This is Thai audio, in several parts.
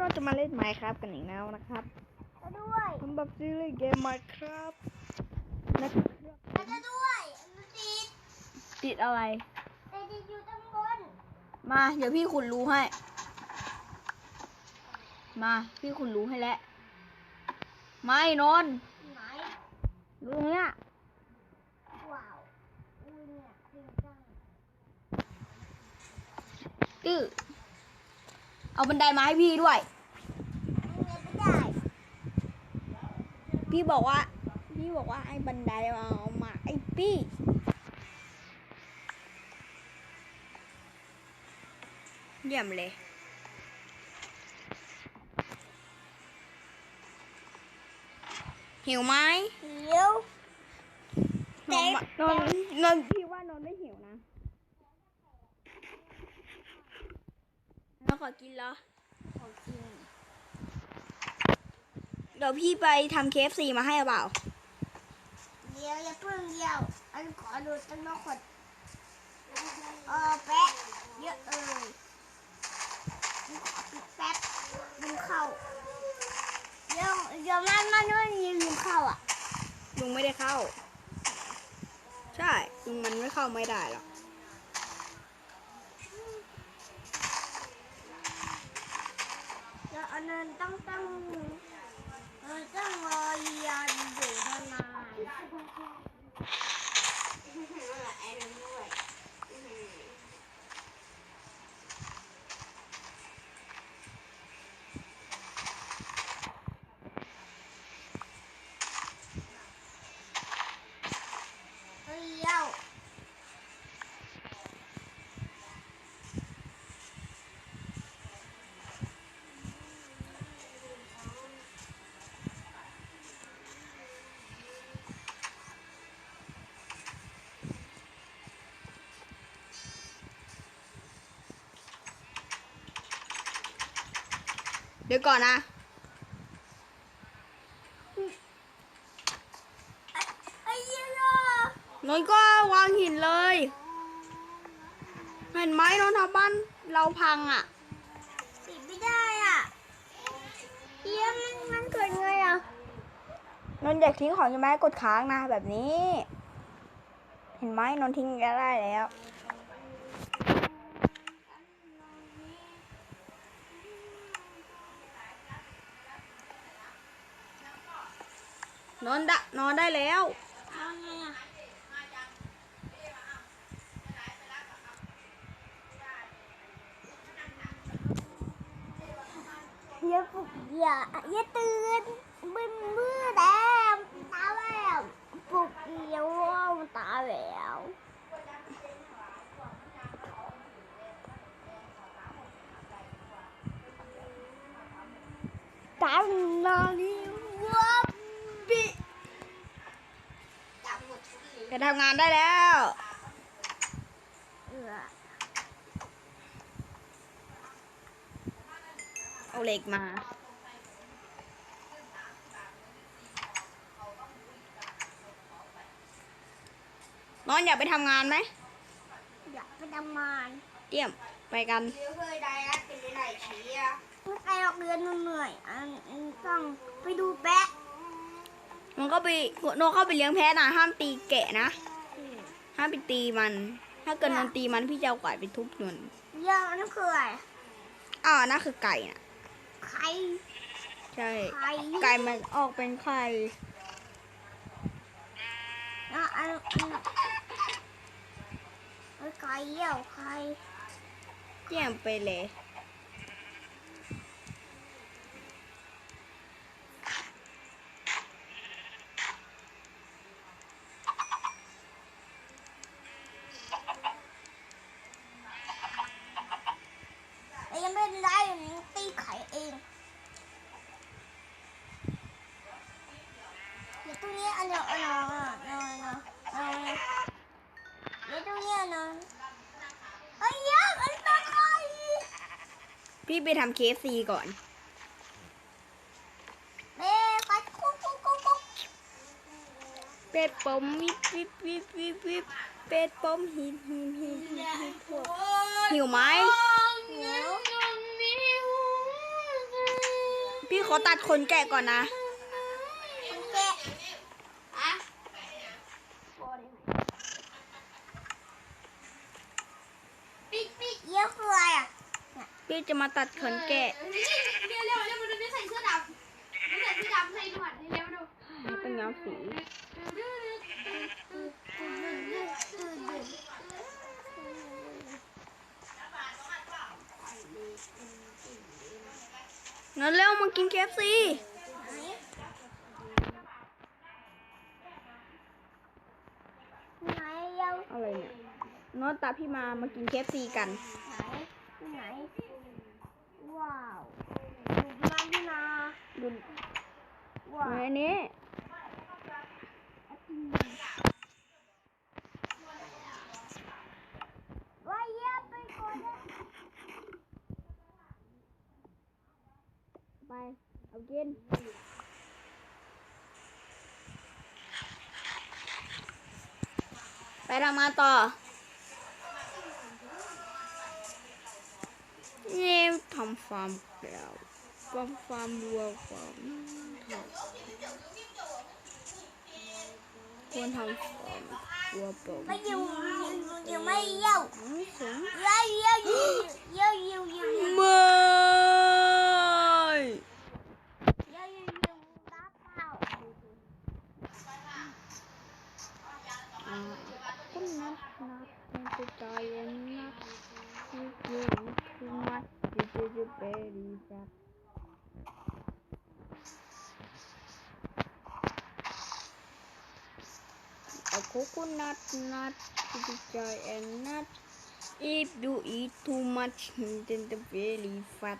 ก็จะมาเล่น Minecraft กันอีกแล้วนะครับจะด้วยสำหรับซีรีส์เกม Minecraft นะครับจะด้วยมันติดติดอะไรแต่ติดอยู่ตั้งบนมา เดี๋ยวพี่ขุดรูให้ มา พี่ขุดรูให้แล้ว ไม่นนท์ไหนรูเนี้ยว้าวอุ้ยเนี่ยจริงจังตื้อ เอาบันไดมาให้พี่ด้วยมันเลยไม่ได้พี่บอกว่า พี่บอกว่าไอ้บันไดมาเอามาไอ้พี่เยี่ยมเลยหิวไหมเดี๋ยวนนท์มานนท์นนท์พี่ว่านนท์ไม่หิวนะแล้ว ขอกินเหรอ ของจริงเดี๋ยวพี่ไปทำเคฟซีมาให้หรือเปล่า เดี๋ยวอย่าเพิ่งเดียว อันขอดูตั้งนอกขดเออแปะเยอะเอ่ยแป๊บลืมเข้าเดี๋ยวเดี๋ยวมันมันไม่มีลืมเข้าอะ ลุงไม่ได้เข้า ใช่ ลุงมันไม่เข้าไม่ได้หรอก เดี๋ยวอั นนั้นต้องต้องเออต้องรอยันอยู่นาน เดี๋ยวก่อนนะไอ้เหี้ยนนท์ก็วางหินเลย เห็นไหมนนท์ทำบ้านเราพังอะ ปิดไม่ได้อะเหี้ยมันมันเกิดไงอะนนท์อยากทิ้งของใช่ไหมกดค้างนะแบบนี้ เห็นไหมนนท์ทิ้งก็ได้แล้ว นอนดะนอนได้แล้วเอาไงอะอย่าปลุกอย่าอย่าตื่นมึนมือแล้วตาแล้วปุกเดี๋ยวตาแล้วตามนาลีวับบิ จะทำงานได้แล้วเออเอาเหล็กมานอนอยากไปทำงานไหม อยากไปทำงานเยี่ยม ไปกันไม่ไปออกเดือนเหนื่อยอันอันต้องไปดูแปะมั นก็ไปโนเข้าไปเลี้ยงแพะนะห้ามตีแกะนะ ห้ามไปตีมัน ถ้าเกิดนนตีมันพี่จะเอาไก่ไปทุบนนเยอะนั่นคืออะไรอ้าวนั่นคือไก่น่ะไข่ใช่ไข่ไก่มันออกเป็นไข่นะอันอันเอ้ยไข่เยี่ยวไข่เยี่ยมไปเลย นี้อันเดียวอันเดียวอันเดียวอันเดียวอันเดียวเดี๋ยวตรงนี้อันเดียวเฮ้ยยักษ์อันตรายพี่ไปทำเคฟซีก่อนเบ้ไปกุ๊กกุ๊กกุ๊กกุ๊กเป็ดปมวิบวิบวิบวิบวิบเป็ดปมหินหินหินหินหินพวหิวไหมหิวขอตัดขนแกะก่อนนะ คนแกะอะปิ๊กปิ๊กเยี่ยคืออะไรอะ พี่ จะมาตัดขนแกะเร็วเร็วเร็วมาดูนี่ใส่เสื้อดำนี่ใส่เสื้อดำใส่หนวดเร็วมาดูเป็นย้อมสีงั้นเร็วมากินเคฟซีไหนยังอะไรเนี่ยโนตตามพี่มามากินเคฟซีกัน ไหนไหนว้าวดูมันดีนะ ดู ว้าวอันนี้ว้ายเยี่ยไปก่อนไปเอากินไปทำงานต่อ นี่ทำฟาร์มแล้วฟาร์มฟาร์มวัวฟาร์ม One house from rubble. Mấy nhiều, nhiều, nhiều, mấy yêu. mày yêu, mày yêu, yêu, yêu, yêu. coconut nut to dry and nut. If you eat too much, then the belly fat.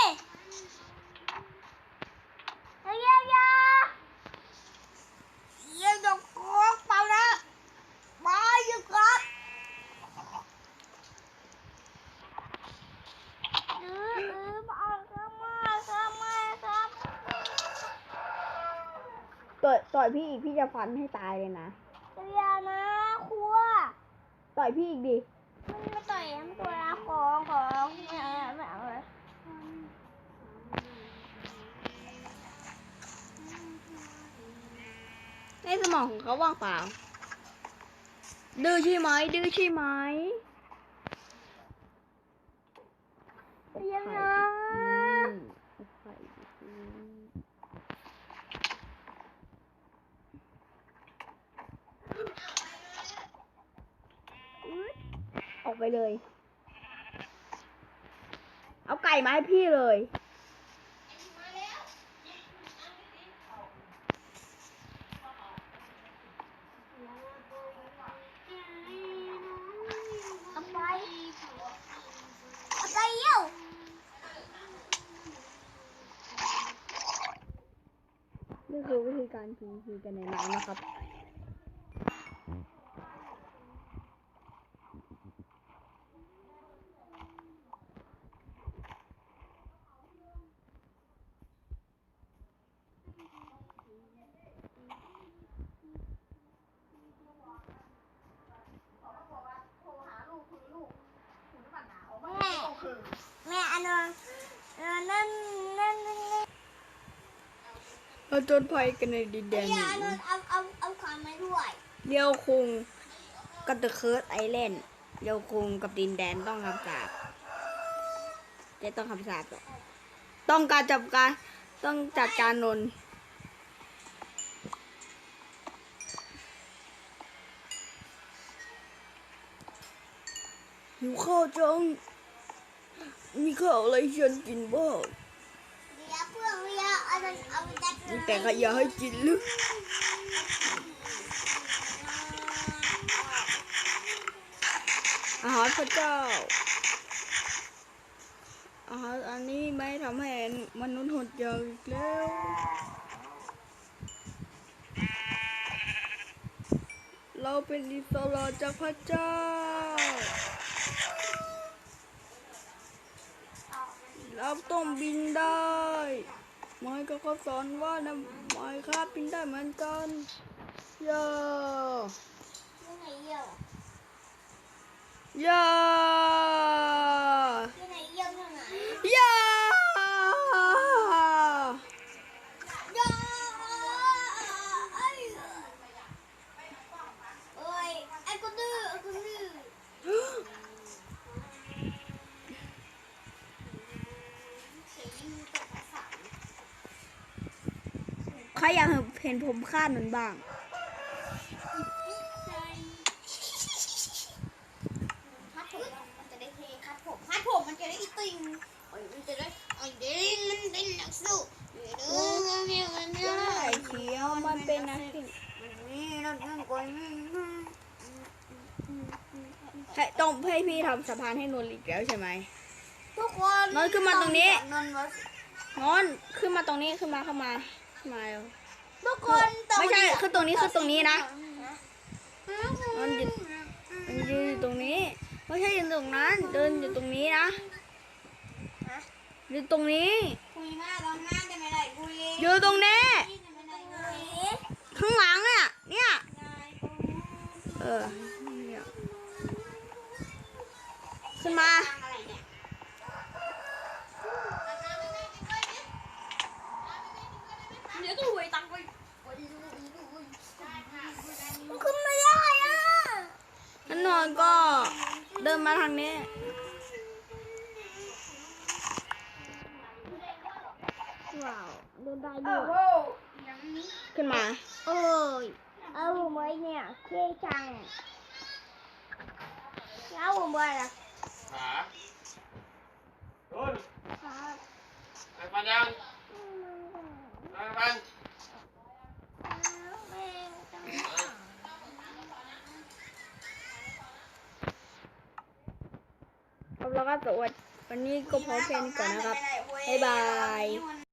Hey! ต่อยต่อยพี่อีกพี่จะฟันให้ตายเลยนะเรียนะครัว ต่อยพี่อีกดิมันไม่ต่อยมันตัวละของของไม่เอาไม่เอาเลยในสมองของเขาว่างเปล่าดื้อใช่ไหมดื้อใช่ไหม เรียนะ อืมเอาไข่อืม ออกไปเลย เอาไก่มาให้พี่เลย เอาไป เอาไปเยี่ยวนี่คือวิธีการพีพีกันในน้ำนะครับ แม่แม่อันนั้นอันนั้นนั่นนั่นนั่น เรา จนภัยกันในดินแดนอย่านี้อันนั้นเอาเอาเอาความมาด้วยเรียวคุงกับเดอะเคิร์สไอแลนด์เรียวคุงกับดินแดนต้องคำสาปจะต้องคำสาปเหรอต้องการจับการต้องจัดการนนท์หิวข้าวจังมีข้าวอะไรให้ฉันกินบ้าง มีแต่ขยะให้กินหรือาหารพระเจ้า อาหารอันนี้ไม่ทำให้มนุษย์หดเยาวอีกแล้วเราเป็นอิสระจากพระเจ้า เราต้องบินได้ ไม้ก็เขาสอนว่านะไม้ครับบินได้เหมือนกันโยที่ไหนเยี่ยวโยที่ไหนเยี่ยวที่ไหน โย ย่าไอ้โอ้ยไอ้คนดื้อไอ้คนดื้อเสียงยิ่งตกภาษา ใครอยากเห็นผมคาดมันบ้าง คัดผมมันจะได้เทคัดผมคัดผมมันจะได้อีติงมันจะได้ไอ้เด้งมันเป็นนักสู้เด้งเนี่ยมันเนี่ยไอ้เขียวมันเป็นนักสิ่งนี่เราต้องกดนี่ให้ต้องให้พี่ทำสะพานให้นนท์อีกแล้วใช่ไหมทุกคนนอนขึ้นมาตรงนี้นอนมานอนขึ้นมาตรงนี้ขึ้นมาเข้ามา ขึ้นมาเร็วทุกคนไม่ใช่คือตรงนี้คือตรงนี้นะนอนหยุดมันยืนอยู่ตรงนี้ ไม่ใช่ยืนตรงนั้น เดินอยู่ตรงนี้นะยืนตรงนี้คุยมากตอนหน้าจะไม่ได้คุยยืนตรงนี้จะไม่ได้คุยข้างหลังเนี่ยเนี่ยเออเนี่ยขึ้นมา อะไรเนี่ย เดี๋ยวก็รวยตังค์ไป ขึ้นไม่ได้อะ แล้วน อนก็เดินมาทางนี้ ว้าวเดินได้ด้วยขึ้นมา โอ้ยเอาไว้เนี่ยเคจังเอาไว้ละขาโดนไปฟันยังไปฟัน ครับ แล้วก็สวัสดีวันนี้ก็พอแค่นี้ก่อนนะครับ บ๊ายบาย